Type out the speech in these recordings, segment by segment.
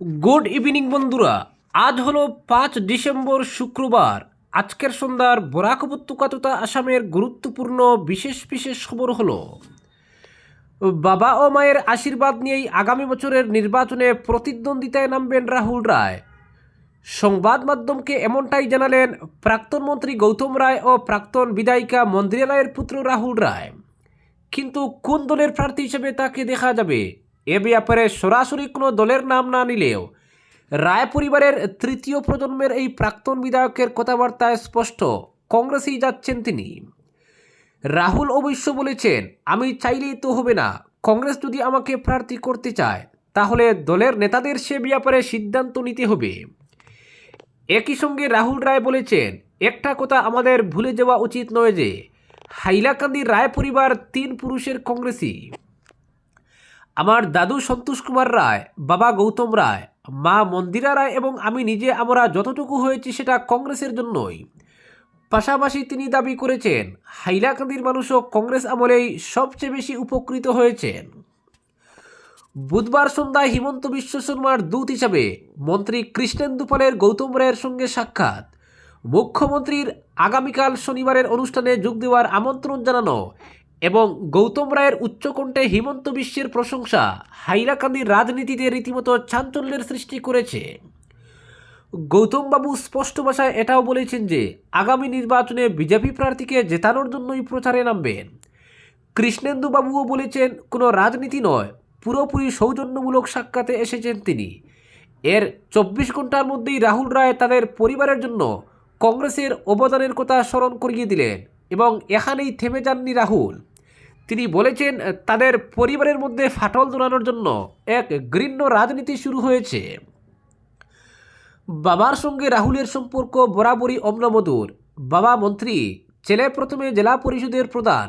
Good evening বন্ধুরা। আজ হলো পাঁচ ডিসেম্বর শুক্রবার। আজকের সন্ধ্যার বরাক উপত্যকা তথা আসামের গুরুত্বপূর্ণ বিশেষ বিশেষ খবর হলো, বাবা ও মায়ের আশীর্বাদ নিয়েই আগামী বছরের নির্বাচনে প্রতিদ্বন্দ্বিতায় নামবেন রাহুল রায়। সংবাদ মাধ্যমকে এমনটাই জানালেন প্রাক্তন মন্ত্রী গৌতম রায় ও প্রাক্তন বিধায়িকা মন্দিরা পুত্র রাহুল রায়। কিন্তু কোন দলের প্রার্থী হিসেবে তাকে দেখা যাবে? এ ব্যাপারে সরাসরি কোনো দলের নাম না নিলেও রায় পরিবারের তৃতীয় প্রজন্মের এই প্রাক্তন বিধায়কের কথাবার্তায় স্পষ্ট, কংগ্রেসেই যাচ্ছেন তিনি। রাহুল অবশ্য বলেছেন, আমি চাইলেই তো হবে না। কংগ্রেস যদি আমাকে প্রার্থী করতে চায়, তাহলে দলের নেতাদের সে ব্যাপারে সিদ্ধান্ত নিতে হবে। একই সঙ্গে রাহুল রায় বলেছেন, একটা কথা আমাদের ভুলে যাওয়া উচিত নয় যে হাইলাকান্দি রায় পরিবার তিন পুরুষের কংগ্রেসই। আমার দাদু সন্তোষ কুমার রায়, বাবা গৌতম রায়, মা মন্দিরা রায় এবং আমি নিজে, আমরা যতটুকু হয়েছি সেটা কংগ্রেসের জন্যই। পাশাপাশি তিনি দাবি করেছেন, হাইলাকান্দির মানুষও কংগ্রেস আমলেই সবচেয়ে বেশি উপকৃত হয়েছেন। বুধবার সন্ধ্যায় হিমন্ত বিশ্ব শর্মার দূত হিসাবে মন্ত্রী কৃষ্ণেন্দু পালের গৌতম রায়ের সঙ্গে সাক্ষাৎ। মুখ্যমন্ত্রীর আগামীকাল শনিবারের অনুষ্ঠানে যোগ দেওয়ার আমন্ত্রণ জানানো এবং গৌতম রায়ের উচ্চকণ্ঠে হিমন্ত বিশ্বের প্রশংসা হাইলাকান্দির রাজনীতিতে রীতিমতো চাঞ্চল্যের সৃষ্টি করেছে। গৌতমবাবু স্পষ্ট ভাষায় এটাও বলেছেন যে, আগামী নির্বাচনে বিজেপি প্রার্থীকে জেতানোর জন্যই প্রচারে নামবেন। কৃষ্ণেন্দুবাবুও বলেছেন, কোনো রাজনীতি নয়, পুরোপুরি সৌজন্যমূলক সাক্ষাতে এসেছেন তিনি। এর চব্বিশ ঘণ্টার মধ্যেই রাহুল রায় তাদের পরিবারের জন্য কংগ্রেসের অবদানের কথা স্মরণ করিয়ে দিলেন এবং এখানেই থেমে যাননি রাহুল। তিনি বলেছেন তাদের পরিবারের মধ্যে ফাটল দোলানোর জন্য এক ঘৃণ্য রাজনীতি শুরু হয়েছে। বাবার সঙ্গে রাহুলের সম্পর্ক বরাবরই অম্লমধুর। বাবা মন্ত্রী, ছেলে প্রথমে জেলা পরিষদের প্রধান,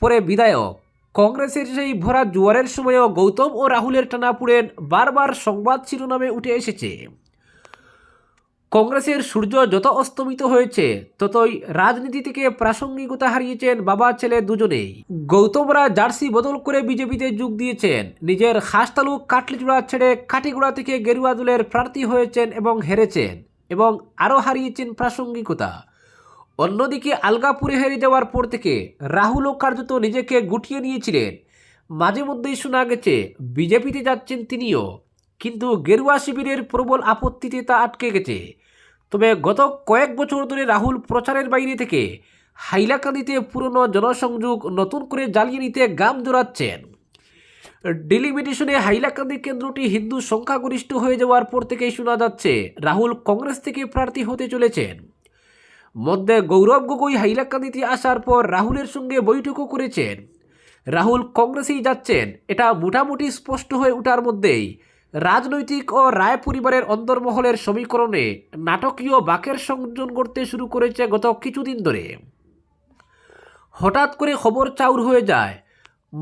পরে বিধায়ক। কংগ্রেসের সেই ভরা জোয়ারের সময়ও গৌতম ও রাহুলের টানাপুড়েন বারবার সংবাদ শিরোনামে উঠে এসেছে। কংগ্রেসের সূর্য যত অস্তমিত হয়েছে, ততই রাজনীতি থেকে প্রাসঙ্গিকতা হারিয়েছেন বাবা ছেলে দুজনেই। গৌতমরা জার্সি বদল করে বিজেপিতে যোগ দিয়েছেন। নিজের খাস তালুক কাটলিচুড়া ছেড়ে কাটিগুড়া থেকে গেরুয়া দলের প্রার্থী হয়েছেন এবং হেরেছেন এবং আরও হারিয়েছেন প্রাসঙ্গিকতা। অন্যদিকে আলগাপুরে হেরে যাওয়ার পর থেকে রাহুলও কার্যত নিজেকে গুটিয়ে নিয়েছিলেন। মাঝে মধ্যেই শোনা গেছে, বিজেপিতে যাচ্ছেন তিনিও। কিন্তু গেরুয়া শিবিরের প্রবল আপত্তিতে তা আটকে গেছে। তবে গত কয়েক বছর ধরে রাহুল প্রচারের বাইরে থেকে হাইলাকান্দিতে পুরনো জনসংযোগ নতুন করে জ্বালিয়ে নিতে গাম জোরাচ্ছেন। ডেলিমিটেশনে হাইলাকান্দি কেন্দ্রটি হিন্দু সংখ্যাগরিষ্ঠ হয়ে যাওয়ার পর থেকেই শোনা যাচ্ছে, রাহুল কংগ্রেস থেকে প্রার্থী হতে চলেছেন। মধ্যে গৌরব গগৈ হাইলাকান্দিতে আসার পর রাহুলের সঙ্গে বৈঠকও করেছেন। রাহুল কংগ্রেসেই যাচ্ছেন, এটা মোটামুটি স্পষ্ট হয়ে ওঠার মধ্যেই। রাজনৈতিক ও রায় পরিবারের অন্তর্মহলের সমীকরণে নাটকীয় বাকের সংযোজন করতে শুরু করেছে গত কিছুদিন ধরে। হঠাৎ করে খবর চাউর হয়ে যায়,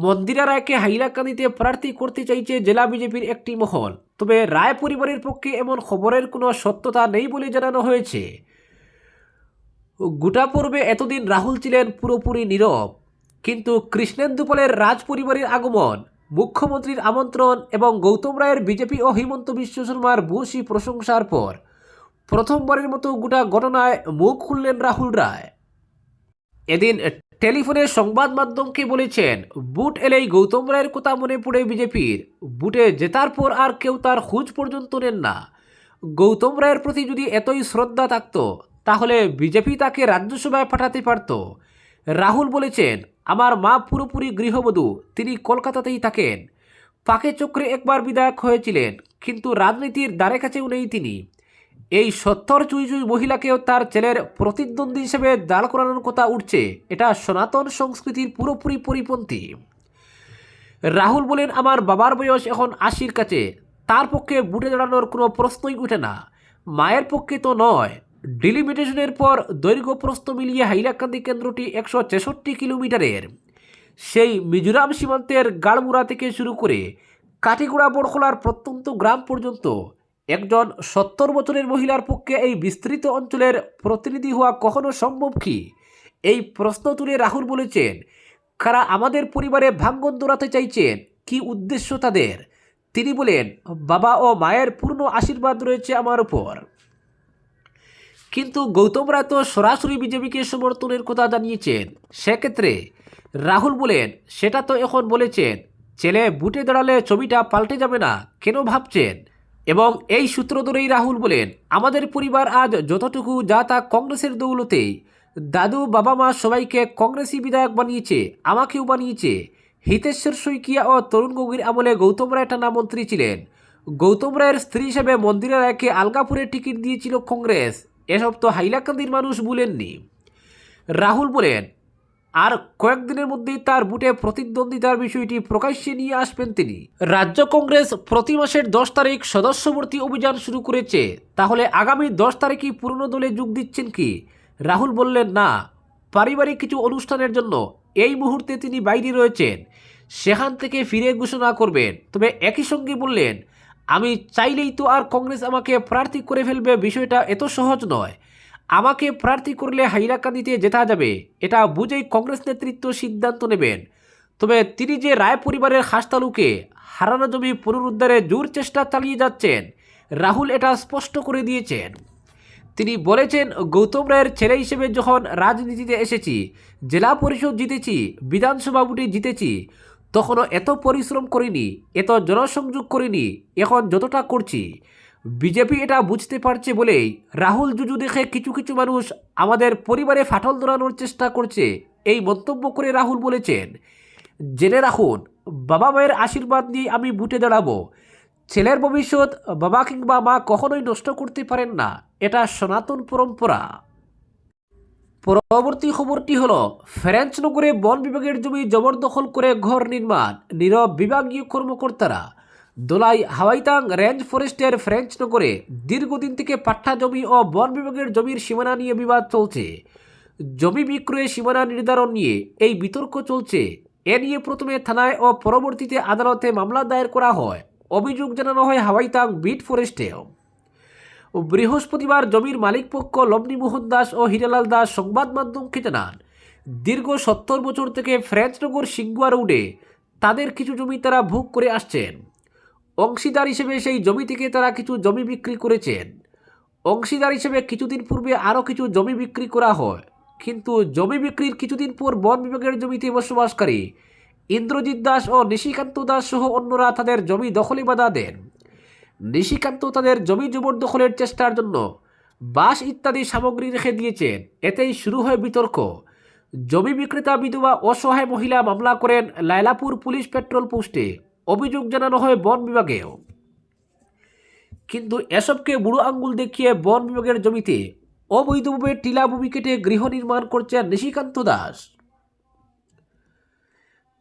মন্দিরা রায়কে হাইলাকান্দিতে প্রার্থী করতে চাইছে জেলা বিজেপির একটি মহল। তবে রায় পরিবারের পক্ষে এমন খবরের কোনো সত্যতা নেই বলে জানানো হয়েছে। গোটা পর্বে এতদিন রাহুল ছিলেন পুরোপুরি নীরব, কিন্তু কৃষ্ণেন্দু পালের রাজ পরিবারের আগমন মুখ্যমন্ত্রীর আমন্ত্রণ এবং গৌতম রায়ের বিজেপি ও হিমন্ত বিশ্ব শর্মার ভূয়সী প্রশংসার পর প্রথমবারের মতো গোটা ঘটনায় মুখ খুললেন রাহুল রায়। এদিন টেলিফোনে সংবাদ মাধ্যমকে বলেছেন, বুট এলেই গৌতম রায়ের কথা মনে পড়ে বিজেপির। বুটে জেতার পর আর কেউ তার খোঁজ পর্যন্ত নেন না। গৌতম রায়ের প্রতি যদি এতই শ্রদ্ধা থাকত, তাহলে বিজেপি তাকে রাজ্যসভায় পাঠাতে পারত। রাহুল বলেছেন আমার মা পুরোপুরি গৃহবধূ, তিনি কলকাতাতেই থাকেন। পাকে চক্রে একবার বিধায়ক হয়েছিলেন, কিন্তু রাজনীতির দ্বারে কাছেও নেই তিনি। এই সত্তর চুই চুই মহিলাকেও তার ছেলের প্রতিদ্বন্দ্বী হিসেবে দাঁড় করানোর কথা উঠছে, এটা সনাতন সংস্কৃতির পুরোপুরি পরিপন্থী। রাহুল বলেন, আমার বাবার বয়স এখন আশির কাছে, তার পক্ষে বুটে দাঁড়ানোর কোনো প্রশ্নই উঠে না। মায়ের পক্ষে তো নয়। ডিলিমিটেশনের পর দৈর্ঘ্য প্রস্থ মিলিয়ে হাইলাকান্দি কেন্দ্রটি একশো ছেষট্টি কিলোমিটারের। সেই মিজোরাম সীমান্তের গাড়মুড়া থেকে শুরু করে কাটিগুড়া বড়খোলার প্রত্যন্ত গ্রাম পর্যন্ত একজন সত্তর বছরের মহিলার পক্ষে এই বিস্তৃত অঞ্চলের প্রতিনিধি হওয়া কখনো সম্ভব কি? এই প্রশ্ন তুলে রাহুল বলেছেন, কারা আমাদের পরিবারে ভাঙ্গন দৌড়াতে চাইছেন? কি উদ্দেশ্য তাদের? তিনি বলেন, বাবা ও মায়ের পূর্ণ আশীর্বাদ রয়েছে আমার উপর। কিন্তু গৌতম রায় তো সরাসরি বিজেপিকে সমর্থনের কথা জানিয়েছেন। সেক্ষেত্রে রাহুল বলেন, সেটা তো এখন বলেছেন, ছেলে বুটে দাঁড়ালে ছবিটা পাল্টে যাবে না, কেন ভাবছেন? এবং এই সূত্র ধরেই রাহুল বলেন, আমাদের পরিবার আজ যতটুকু যা তা কংগ্রেসের দৌলতেই, দাদু বাবা মা সবাইকে কংগ্রেসি বিধায়ক বানিয়েছে, আমাকেও বানিয়েছে। হিতেশ্বর শইকিয়া ও তরুণ গগৈর আমলে গৌতম রায় টানা মন্ত্রী ছিলেন। গৌতম রায়ের স্ত্রী হিসেবে মন্দিরা রায়কে আলগাপুরে টিকিট দিয়েছিল কংগ্রেস। এসব তো হাইলাকান্দির মানুষ বলেননি। রাহুল বলেন, আর কয়েকদিনের মধ্যেই তার বুটে প্রতিদ্বন্দ্বিতার বিষয়টি প্রকাশ্যে নিয়ে আসবেন তিনি। রাজ্য কংগ্রেস প্রতি মাসের দশ তারিখ সদস্যভর্তি অভিযান শুরু করেছে। তাহলে আগামী দশ তারিখই পুরনো দলে যোগ দিচ্ছেন কি? রাহুল বললেন, না, পারিবারিক কিছু অনুষ্ঠানের জন্য এই মুহূর্তে তিনি বাইরে রয়েছেন। সেখান থেকে ফিরে ঘোষণা করবেন। তবে একই সঙ্গে বললেন আমি চাইলেই তো আর কংগ্রেস আমাকে প্রার্থী করে ফেলবে, বিষয়টা এত সহজ নয়। আমাকে প্রার্থী করলে হাইলাকান্দিতে জেতা যাবে, এটা বুঝেই কংগ্রেস নেতৃত্ব সিদ্ধান্ত নেবেন। তবে তিনি যে রায় পরিবারের হাসতালুকে হারানো জমি পুনরুদ্ধারে জোর চেষ্টা চালিয়ে যাচ্ছেন, রাহুল এটা স্পষ্ট করে দিয়েছেন। তিনি বলেছেন, গৌতম রায়ের ছেলে হিসেবে যখন রাজনীতিতে এসেছি, জেলা পরিষদ জিতেছি, বিধানসভা বুটে জিতেছি তখনও এত পরিশ্রম করিনি, এত জনসংযোগ করিনি, এখন যতটা করছি। বিজেপি এটা বুঝতে পারছে বলেই রাহুল জুজু দেখে কিছু কিছু মানুষ আমাদের পরিবারে ফাটল ধরানোর চেষ্টা করছে, এই মন্তব্য করে রাহুল বলেছেন। জেনে রাখুন, বাবা মায়ের আশীর্বাদ নিয়ে আমি বুটে দাঁড়াবো। ছেলের ভবিষ্যৎ বাবা কিংবা মা কখনোই নষ্ট করতে পারেন না, এটা সনাতন পরম্পরা। পরবর্তী খবরটি হলো ফ্রেঞ্চনগরে বন বিভাগের জমি জবরদখল করে ঘর নির্মাণ, নীরব বিভাগীয় কর্মকর্তারা। দোলাই হাওয়াইতাং রেঞ্জ ফরেস্টের ফ্রেঞ্চ নগরে দীর্ঘদিন থেকে পাট্টা জমি ও বন বিভাগের জমির সীমানা নিয়ে বিবাদ চলছে। জমি বিক্রয়ে সীমানা নির্ধারণ নিয়ে এই বিতর্ক চলছে। এ নিয়ে প্রথমে থানায় ও পরবর্তীতে আদালতে মামলা দায়ের করা হয়। অভিযোগ জানানো হয় হাওয়াইতাং বিট ফরেস্টেও। বৃহস্পতিবার জমির মালিকপক্ষ লবণীমোহন দাস ও হিরালাল দাস সংবাদ মাধ্যমকে জানান, দীর্ঘ সত্তর বছর থেকে ফ্রেঞ্চনগর সিঙ্গুয়া রোডে তাদের কিছু জমি তারা ভোগ করে আসছেন। অংশীদার হিসেবে সেই জমি থেকে তারা কিছু জমি বিক্রি করেছেন। অংশীদার হিসেবে কিছুদিন পূর্বে আরও কিছু জমি বিক্রি করা হয়। কিন্তু জমি বিক্রির কিছুদিন পর বন বিভাগের জমিতে বসবাসকারী ইন্দ্রজিৎ দাস ও নিশিকান্ত দাস সহ অন্যরা তাদের জমি দখলে বাধা দেন। নিশিকান্ত তাদের জমি জবরদখলের চেষ্টার জন্য বাস ইত্যাদি সামগ্রী রেখে দিয়েছেন। এতেই শুরু হয় বিতর্ক। জমি বিক্রেতা বিধবা অসহায় মহিলা মামলা করেন লায়লাপুর পুলিশ পেট্রোল পোস্টে, অভিযোগ জানানো হয় বন বিভাগেও। কিন্তু এসবকে বুড়ো আঙ্গুল দেখিয়ে বন বিভাগের জমিতে অবৈধভাবে টিলা ভূমি কেটে গৃহ নির্মাণ করছেন নিশিকান্ত দাস।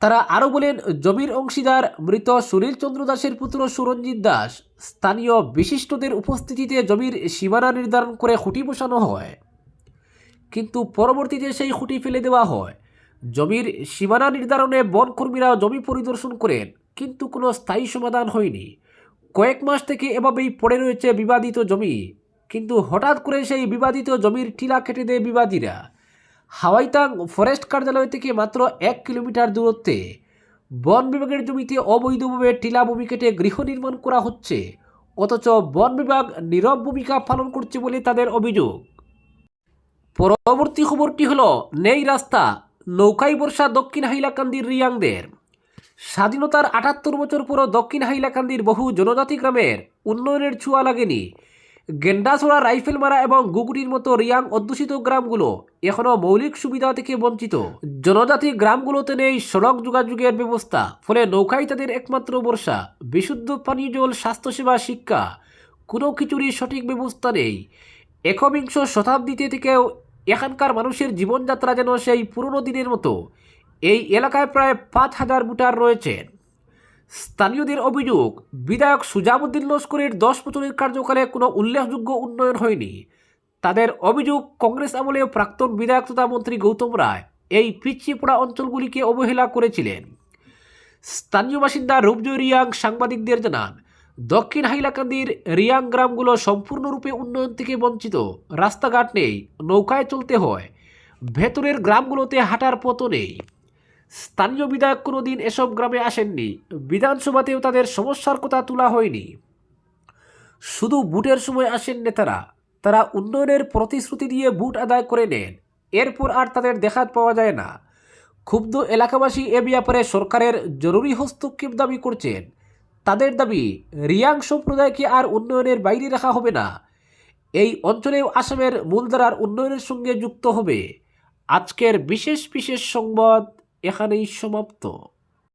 তারা আরও বলেন, জমির অংশীদার মৃত সুনীল চন্দ্র দাসের পুত্র সুরঞ্জিত দাস স্থানীয় বিশিষ্টদের উপস্থিতিতে জমির সীমানা নির্ধারণ করে খুঁটি বসানো হয়। কিন্তু পরবর্তীতে সেই খুঁটি ফেলে দেওয়া হয়। জমির সীমানা নির্ধারণে বনকর্মীরা জমি পরিদর্শন করেন, কিন্তু কোনো স্থায়ী সমাধান হয়নি। কয়েক মাস থেকে এভাবেই পড়ে রয়েছে বিবাদিত জমি, কিন্তু হঠাৎ করে সেই বিবাদিত জমির টিলা কেটে দেয় বিবাদীরা। হাওয়াইতাং ফরেস্ট কার্যালয় থেকে মাত্র এক কিলোমিটার দূরত্বে বন বিভাগের জমিতে অবৈধভাবে টিলা ভূমি কেটে গৃহ নির্মাণ করা হচ্ছে। অথচ বন বিভাগ নীরব ভূমিকা পালন করছে বলে তাদের অভিযোগ। পরবর্তী খবরটি হল, নেই রাস্তা নৌকাই বর্ষা দক্ষিণ হাইলাকান্দির রিয়াংদের। স্বাধীনতার আটাত্তর বছর পরও দক্ষিণ হাইলাকান্দির বহু জনজাতি গ্রামের উন্নয়নের ছোঁয়া লাগেনি। গেন্ডাছড়া রাইফেলমারা এবং গুগুটির মতো রিয়াং অধ্যুষিত গ্রামগুলো এখনও মৌলিক সুবিধা থেকে বঞ্চিত। জনজাতি গ্রামগুলোতে নেই সড়ক যোগাযোগের ব্যবস্থা, ফলে নৌকাই তাদের একমাত্র বর্ষা। বিশুদ্ধ পানীয় জল, স্বাস্থ্যসেবা, শিক্ষা, কোনো কিছুরই সঠিক ব্যবস্থা নেই। একবিংশ শতাব্দীতে থেকেও এখানকার মানুষের জীবনযাত্রা যেন সেই পুরনো দিনের মতো। এই এলাকায় প্রায় পাঁচ হাজার ভোটার রয়েছেন স্থানীয়দের অভিযোগ, বিধায়ক সুজাবুদ্দিন লস্করের দশ বছরের কার্যকালে কোনো উল্লেখযোগ্য উন্নয়ন হয়নি। তাদের অভিযোগ, কংগ্রেস আমলেও প্রাক্তন বিধায়ক তথা মন্ত্রী গৌতম রায় এই পিছিয়ে পড়া অঞ্চলগুলিকে অবহেলা করেছিলেন। স্থানীয় বাসিন্দা রূপজয় রিয়াং সাংবাদিকদের জানান, দক্ষিণ হাইলাকান্দির রিয়াং গ্রামগুলো সম্পূর্ণরূপে উন্নয়ন থেকে বঞ্চিত, রাস্তাঘাট নেই, নৌকায় চলতে হয়, ভেতরের গ্রামগুলোতে হাঁটার পথও নেই। স্থানীয় বিধায়ক কোনোদিন এসব গ্রামে আসেননি। বিধানসভাতেও তাদের সমস্যার কথা তোলা হয়নি। শুধু বুটের সময় আসেন নেতারা। তারা উন্নয়নের প্রতিশ্রুতি দিয়ে বুট আদায় করে নেন। এরপর আর তাদের দেখা পাওয়া যায় না। ক্ষুব্ধ এলাকাবাসী এ ব্যাপারে সরকারের জরুরি হস্তক্ষেপ দাবি করছেন। তাদের দাবি, রিয়াং সম্প্রদায়কে আর উন্নয়নের বাইরে রাখা হবে না। এই অঞ্চলেও আসামের মূলধারার উন্নয়নের সঙ্গে যুক্ত হবে। আজকের বিশেষ বিশেষ সংবাদ এখানেই সমাপ্ত।